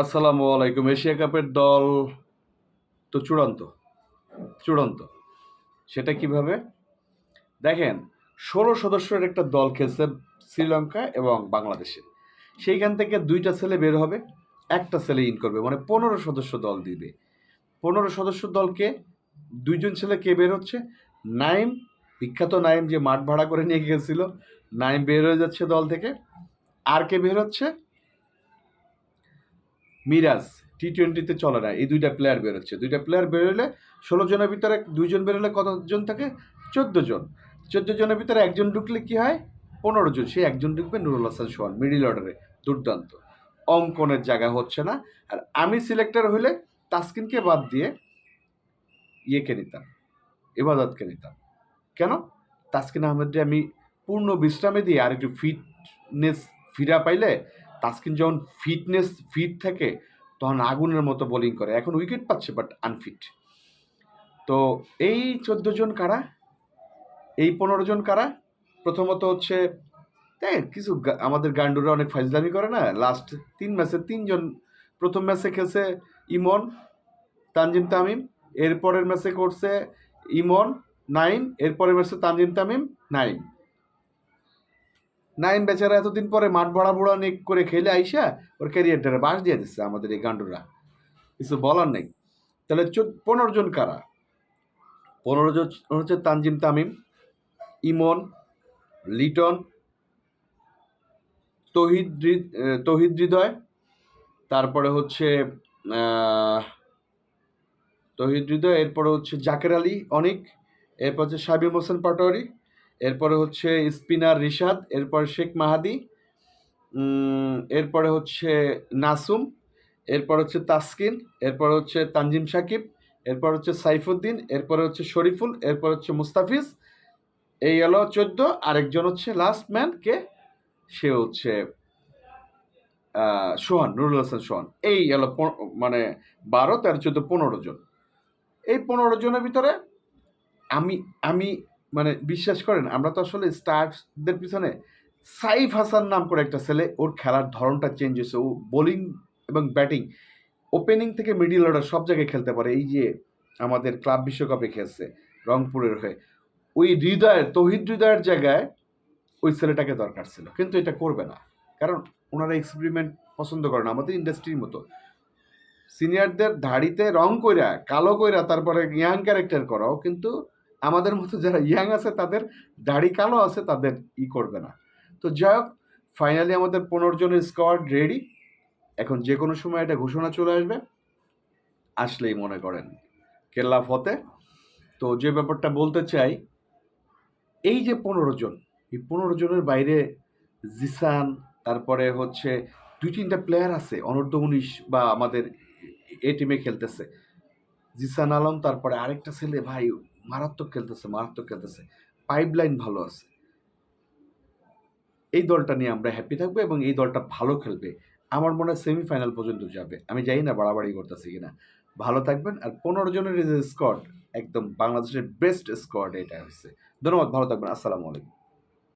আসসালামু আলাইকুম। এশিয়া কাপের দল তো চূড়ান্ত চূড়ান্ত। সেটা কীভাবে? দেখেন, ষোলো সদস্যের একটা দল খেলছে শ্রীলঙ্কা এবং বাংলাদেশে। সেইখান থেকে দুইটা ছেলে বের হবে, একটা ছেলে ইন করবে। মানে পনেরো সদস্য দল দিবে। পনেরো সদস্য দলকে দুইজন ছেলে কে বের হচ্ছে? নাইম, বিখ্যাত নাইম যে মাঠ ভাড়া করে নিয়ে গিয়েছিল নাইম বের হয়ে যাচ্ছে দল থেকে। আর কে বের হচ্ছে? মিরাজ টি টোয়েন্টিতে চলে না, এই দুইটা প্লেয়ার বেরোচ্ছে। দুইটা প্লেয়ার বেরোলে ষোলো জনের ভিতরে দুইজন বেরোলে কতজন থাকে? চোদ্দ জন। চোদ্দ জনের ভিতরে একজন ঢুকলে কি হয়? পনেরো জন। সেই একজন ঢুকবে নুরুল হাসান সোহান মিডিল অর্ডারে দুর্দান্ত। অঙ্কনের জায়গা হচ্ছে না। আর আমি সিলেক্টর হলে তাসকিনকে বাদ দিয়ে ইয়েকে নিতাম, এবাদতকে নিতাম। কেন? তাসকিন আহমেদকে আমি পূর্ণ বিশ্রামে দিয়ে আর একটু ফিটনেস ফিরা পাইলে তাসকিন যখন ফিটনেস ফিট থাকে, তখন আগুনের মতো বোলিং করে। এখন উইকেট পাচ্ছে বাট আনফিট তো এই চোদ্দ জন কারা? এই পনেরো জন কারা? প্রথমত হচ্ছে দেখ কিছু আমাদের গান্ডুরা অনেক ফাইজলামি করে না? লাস্ট তিন ম্যাচে তিনজন, প্রথম ম্যাচে খেলছে ইমন, তানজিম তামিম, এরপরের ম্যাচে করছে ইমন, নাইম, এরপরের ম্যাচে তানজিম তামিম, নাইম। নাইম বেচারা এতদিন পরে মাঠ ভরা ভরা নেক করে খেলে আইসা ওর ক্যারিয়ারটারে বাস দিয়ে দিচ্ছে আমাদের এই গান্ডুরা। কিছু বলার নেই। তাহলে পনেরো জন কারা? পনেরো জন হচ্ছে তানজিম তামিম, ইমন, লিটন, তহিদ তহিদ হৃদয়, তারপরে হচ্ছে তহিদ হৃদয়, এরপরে হচ্ছে জাকের আলী, অনিক, এরপর হচ্ছে শাবিম হোসেন পাটোয়ারি এরপরে হচ্ছে স্পিনার রিশাদ, এরপরে শেখ মাহাদি এরপরে হচ্ছে নাসুম, এরপর হচ্ছে তাসকিন, এরপর হচ্ছে তানজিম সাকিব, এরপর হচ্ছে সাইফুদ্দিন, এরপরে হচ্ছে শরীফুল, এরপর হচ্ছে মুস্তাফিজ। এই হলো চোদ্দ, আরেকজন হচ্ছে লাস্ট ম্যান কে? সে হচ্ছে সোহান, নুরুল হাসান সোহান। এই হলো মানে বারো, তেরো, চোদ্দ, পনেরো জন। এই পনেরো জনের ভিতরে আমি আমি মানে বিশ্বাস করেন, আমরা তো আসলে স্টারদের পিছনে সাইফ হাসান নাম করে একটা ছেলে, ওর খেলার ধরনটা চেঞ্জ হয়েছে। ও বোলিং এবং ব্যাটিং ওপেনিং থেকে মিডিল অর্ডার সব জায়গায় খেলতে পারে। এই যে আমাদের ক্লাব বিশ্বকাপে খেলছে রংপুরের হয়ে। ওই হৃদয়ের, তহিদ হৃদয়ের জায়গায় ওই ছেলেটাকে দরকার ছিল। কিন্তু এটা করবে না। কারণ ওনারা এক্সপেরিমেন্ট পছন্দ করে না। আমাদের ইন্ডাস্ট্রির মতো। সিনিয়রদের ধাড়িতে রং কইরা, কালো কইরা, তারপরে ইয়াং ক্যারেক্টার করাও কিন্তু আমাদের মতো যারা ইয়াং আছে, তাদের দাড়ি কালো আছে, তাদের ই করবে না। তো যাই হোক ফাইনালি আমাদের পনেরো জনের স্কোয়াড রেডি এখন যে কোনো সময় এটা ঘোষণা চলে আসবে। আসলেই মনে করেন, কেল্লা ফতে। তো যে ব্যাপারটা বলতে চাই, এই যে পনেরো জন, এই পনেরো জনের বাইরে জিসান, তারপরে হচ্ছে দুই তিনটা প্লেয়ার আছে, অনূর্ধ্ব উনিশ বা আমাদের এ টিমে খেলতেছে। জিসান আলম, তারপরে আরেকটা ছেলে, ভাই মারাত্মক খেলতেছে মারাত্মক খেলতেছে। পাইপলাইন ভালো আছে। এই দলটা নিয়ে আমরা হ্যাপি থাকব এবং এই দলটা ভালো খেলবে। আমার মনে হয় সেমিফাইনাল পর্যন্ত যাবে। আমি জানি না বাড়াবাড়ি করতেছি কিনা। ভালো থাকবেন আর পনেরো জনের স্কোয়াড একদম বাংলাদেশের বেস্ট স্কোয়াড এটা হচ্ছে ধন্যবাদ, ভালো থাকবেন। আসসালামু আলাইকুম।